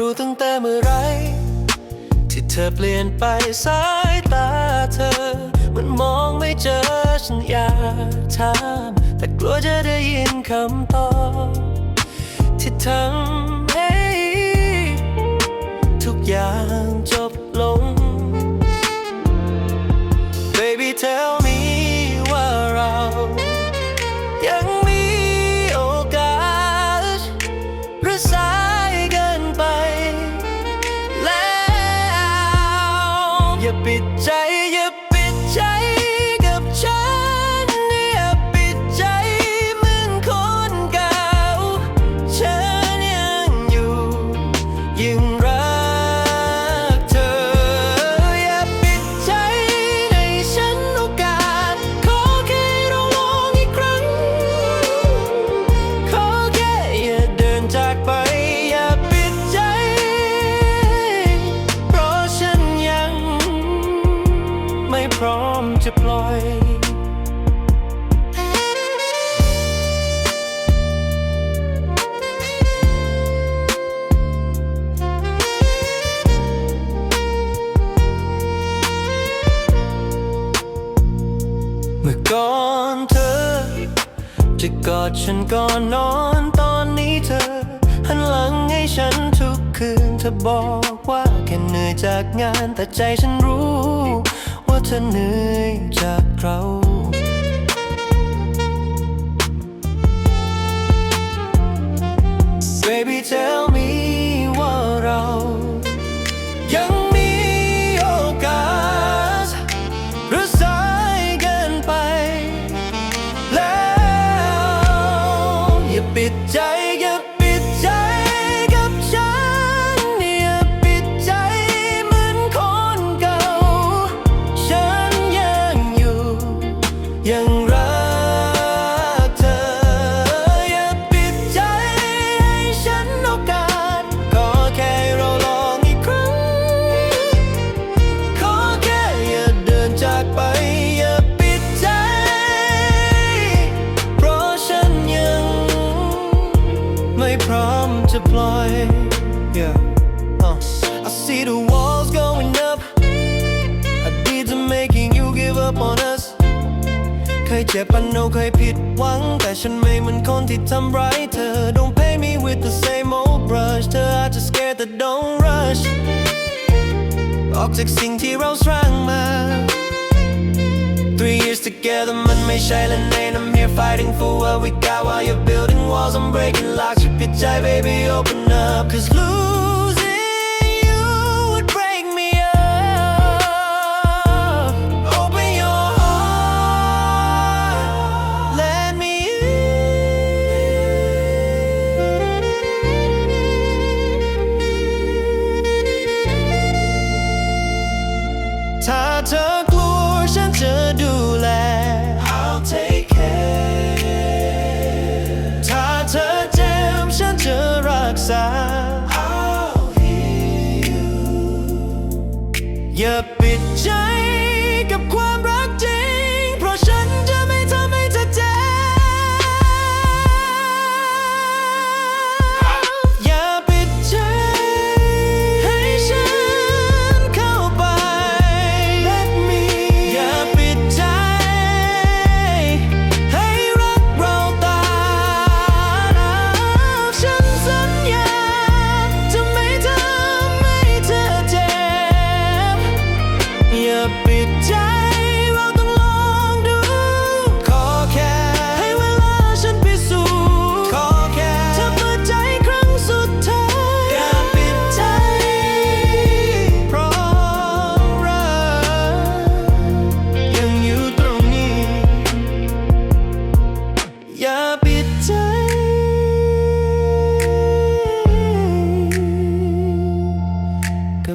รู้ตั้งแต่เมื่อไร ที่เธอเปลี่ยนไปสายตาเธอ มันมองไม่เจอฉันอยากถามแต่กลัวจะได้ยินคำตอบที่ทำให้ทุกอย่าง จะปล่อยเมื่อก่อนเธอ จะกอดฉันก่อนนอนตอนนี้เธอ หันหลังให้ฉันทุกคืนเธอบอกว่าแค่เหนื่อยจากงานแต่ใจฉันรู้ เธอเหนื่อยจากเรา Baby tell me ว่าเรา ยังมีโอกาสหรือสายเกินไป แล้วอย่าปิดใจ ไม่พร้อมจะปล่อย yeah. uh. I see the walls going up I did to making you give up on us เคยเจ็บปันโนเคยผิดหวัง แต่ฉันไม่เหมือนคนที่ทำร้ายเธอ Don't pay me with the same old brush เธออาจจะ scared that don't rush ออกจากสิ่งที่เราสร้างมา Three years together มันไม่ใช่และ and I'm here fighting for what we got While you're building walls I'm breaking locks อย่าปิดใจ baby open up Cause losing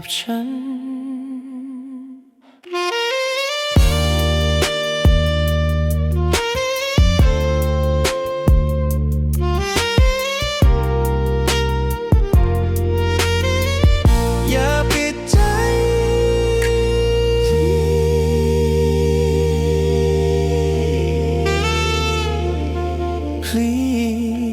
กับฉันอย่าปิดใจ please